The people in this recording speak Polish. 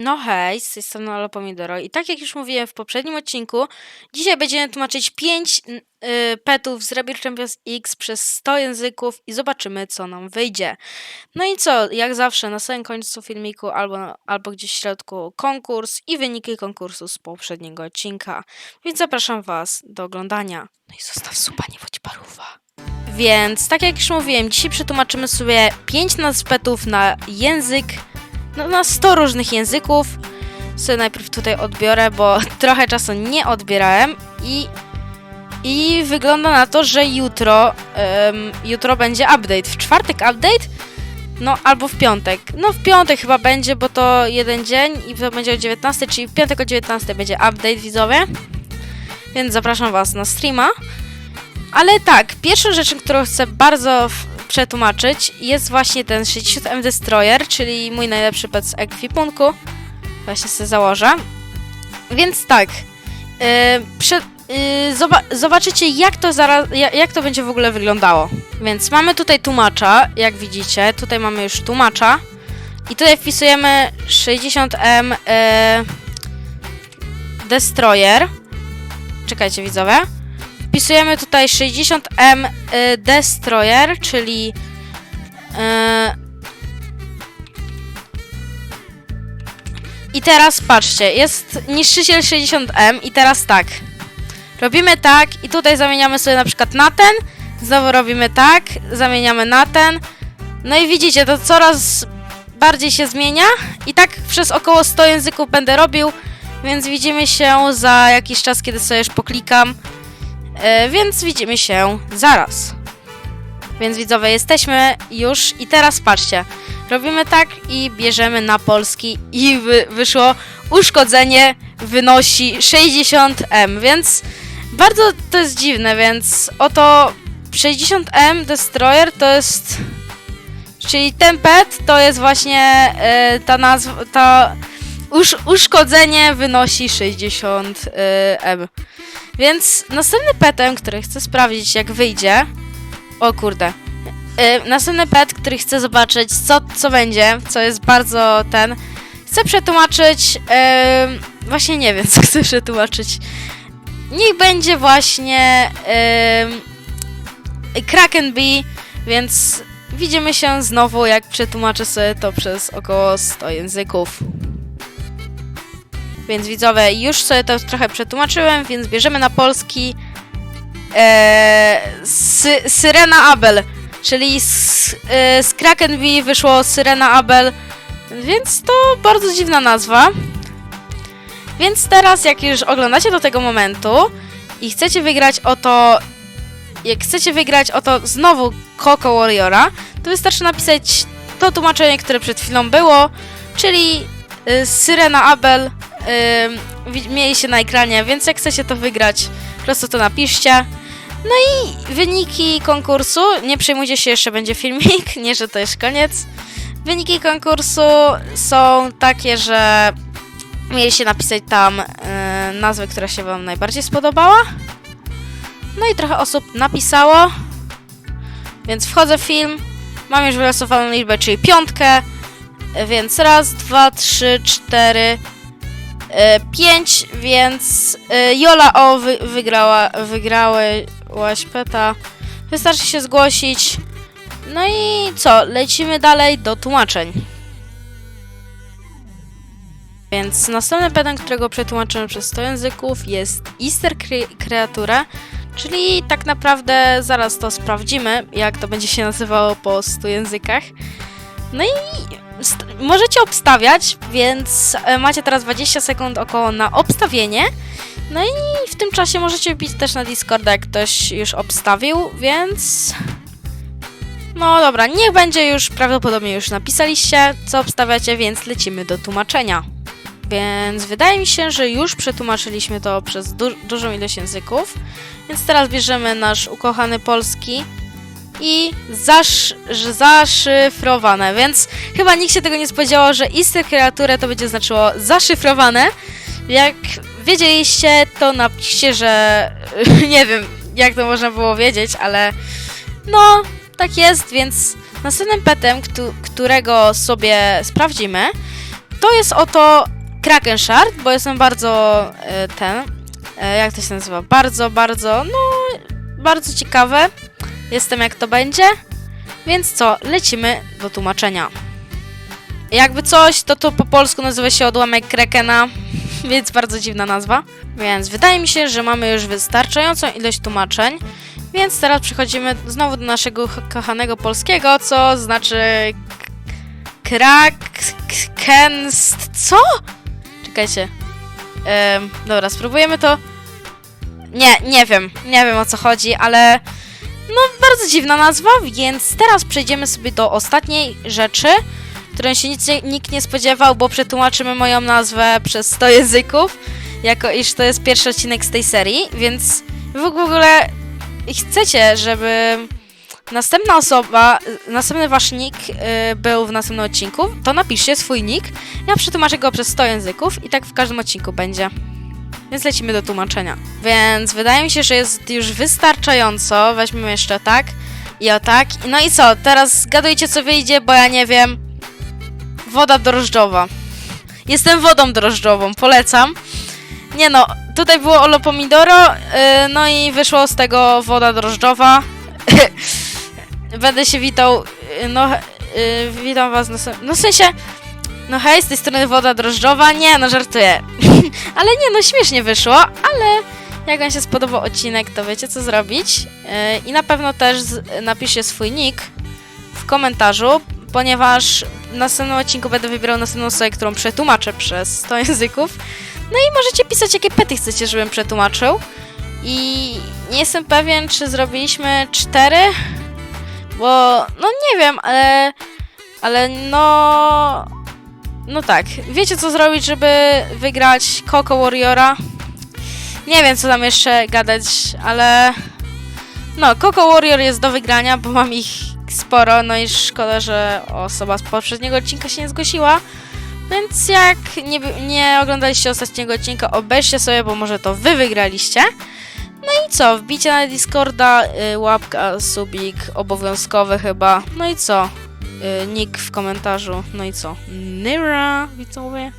No hej, z tej strony Olo Pomidoro i tak jak już mówiłem w poprzednim odcinku, dzisiaj będziemy tłumaczyć 5 y, petów z Rebel Champions X przez 100 języków i zobaczymy co nam wyjdzie. No i co, jak zawsze na samym końcu filmiku albo, albo gdzieś w środku konkurs i wyniki konkursu z poprzedniego odcinka. Więc zapraszam Was do oglądania. No i zostaw suba, nie bądź paruwa. Więc tak jak już mówiłem, dzisiaj przetłumaczymy sobie 5 nazw petów na język no, na 100 różnych języków. Sobie najpierw tutaj odbiorę, bo trochę czasu nie odbierałem i, i wygląda na to, że jutro, em, jutro będzie update. W czwartek update? No, albo w piątek. No, w piątek chyba będzie, bo to jeden dzień i to będzie o 19, czyli w piątek o 19 będzie update widzowie. Więc zapraszam Was na streama. Ale tak, pierwszą rzeczą, którą chcę bardzo przetłumaczyć jest właśnie ten 60M Destroyer, czyli mój najlepszy pet z ekwipunku. Właśnie sobie założę. Więc tak, yy, prze, yy, zoba zobaczycie jak to zaraz, jak, to będzie w ogóle wyglądało. Więc mamy tutaj tłumacza, jak widzicie, tutaj mamy już tłumacza i tutaj wpisujemy 60M yy, Destroyer. Czekajcie widzowie. Wpisujemy tutaj 60M y, Destroyer, czyli y, i teraz patrzcie, jest niszczyciel 60M i teraz tak. Robimy tak i tutaj zamieniamy sobie na przykład na ten, znowu robimy tak, zamieniamy na ten. No i widzicie, to coraz bardziej się zmienia i tak przez około 100 języków będę robił, więc widzimy się za jakiś czas, kiedy sobie już poklikam. E, więc widzimy się zaraz. Więc widzowie, jesteśmy już i teraz patrzcie. Robimy tak i bierzemy na polski i wy, wyszło uszkodzenie wynosi 60M, więc bardzo to jest dziwne, więc oto 60M Destroyer to jest czyli ten pet to jest właśnie e, ta nazwa, ta usz, uszkodzenie wynosi 60M. Więc następny petem, który chcę sprawdzić, jak wyjdzie. O kurde. Yy, następny pet, który chcę zobaczyć, co, co będzie, co jest bardzo ten. Chcę przetłumaczyć. Yy, właśnie nie wiem, co chcę przetłumaczyć. Niech będzie właśnie. Yy, Kraken Bee, więc widzimy się znowu, jak przetłumaczę sobie to przez około 100 języków. Więc widzowie, już sobie to trochę przetłumaczyłem, więc bierzemy na polski e, sy, Syrena Abel, czyli z, e, z Kraken Bee wyszło Syrena Abel, więc to bardzo dziwna nazwa. Więc teraz, jak już oglądacie do tego momentu i chcecie wygrać o to, jak chcecie wygrać o to znowu Coco Warriora, to wystarczy napisać to tłumaczenie, które przed chwilą było, czyli y, Syrena Abel Wi- mieliście na ekranie, więc jak chcecie to wygrać, po prostu to napiszcie. No i wyniki konkursu, nie przejmujcie się, jeszcze będzie filmik, nie, że to jest koniec. Wyniki konkursu są takie, że mieliście napisać tam y, nazwę, która się wam najbardziej spodobała. No i trochę osób napisało, więc wchodzę w film, mam już wylosowaną liczbę, czyli piątkę, więc raz, dwa, trzy, cztery, 5, więc e, Jola O wy, wygrała, wygrałaś peta. Wystarczy się zgłosić. No i co? Lecimy dalej do tłumaczeń. Więc następny petem, którego przetłumaczymy przez 100 języków jest Easter Creature, czyli tak naprawdę zaraz to sprawdzimy, jak to będzie się nazywało po 100 językach. No i możecie obstawiać, więc e, macie teraz 20 sekund około na obstawienie. No i w tym czasie możecie wbić też na Discorda, jak ktoś już obstawił, więc... No dobra, niech będzie już, prawdopodobnie już napisaliście, co obstawiacie, więc lecimy do tłumaczenia. Więc wydaje mi się, że już przetłumaczyliśmy to przez du- dużą ilość języków, więc teraz bierzemy nasz ukochany polski i zasz- zaszyfrowane, więc chyba nikt się tego nie spodziewał, że Easter Creature to będzie znaczyło zaszyfrowane. Jak wiedzieliście, to napiszcie, że nie wiem, jak to można było wiedzieć, ale no, tak jest, więc następnym petem, któ- którego sobie sprawdzimy, to jest oto Kraken Shard, bo jestem bardzo e, ten, e, jak to się nazywa, bardzo, bardzo, no, bardzo ciekawe. Jestem jak to będzie. Więc co, lecimy do tłumaczenia. Jakby coś, to to po polsku nazywa się odłamek Krakena, więc bardzo dziwna nazwa. Więc wydaje mi się, że mamy już wystarczającą ilość tłumaczeń. Więc teraz przechodzimy znowu do naszego ch- kochanego polskiego, co znaczy krak... kenst... co? Czekajcie. Em, dobra, spróbujemy to. Nie, nie wiem. Nie wiem o co chodzi, ale no bardzo dziwna nazwa, więc teraz przejdziemy sobie do ostatniej rzeczy, której się nic, nikt nie spodziewał, bo przetłumaczymy moją nazwę przez 100 języków, jako iż to jest pierwszy odcinek z tej serii, więc w ogóle chcecie, żeby następna osoba, następny wasz nick y, był w następnym odcinku, to napiszcie swój nick, ja przetłumaczę go przez 100 języków i tak w każdym odcinku będzie. Więc lecimy do tłumaczenia. Więc wydaje mi się, że jest już wystarczająco. Weźmiemy jeszcze tak i o tak. No i co? Teraz zgadujcie, co wyjdzie, bo ja nie wiem. Woda drożdżowa. Jestem wodą drożdżową, polecam. Nie no, tutaj było olo pomidoro, yy, no i wyszło z tego woda drożdżowa. Będę się witał, yy, no, yy, witam was, na, no w sensie, no hej, z tej strony woda drożdżowa, nie, no żartuję. Ale nie, no śmiesznie wyszło, ale jak wam się spodobał odcinek, to wiecie co zrobić. Yy, I na pewno też z, napiszcie swój nick w komentarzu, ponieważ w następnym odcinku będę wybierał następną osobę, którą przetłumaczę przez 100 języków. No i możecie pisać, jakie pety chcecie, żebym przetłumaczył. I nie jestem pewien, czy zrobiliśmy cztery, bo no nie wiem, ale ale no no tak, wiecie co zrobić, żeby wygrać Coco Warriora? Nie wiem, co tam jeszcze gadać, ale... No, Coco Warrior jest do wygrania, bo mam ich sporo, no i szkoda, że osoba z poprzedniego odcinka się nie zgłosiła. Więc jak nie, nie oglądaliście ostatniego odcinka, obejrzcie sobie, bo może to wy wygraliście. No i co, wbicie na Discorda, y, łapka, subik, obowiązkowy chyba. No i co? Y, nick w komentarzu. No i co? Nyra, widzowie.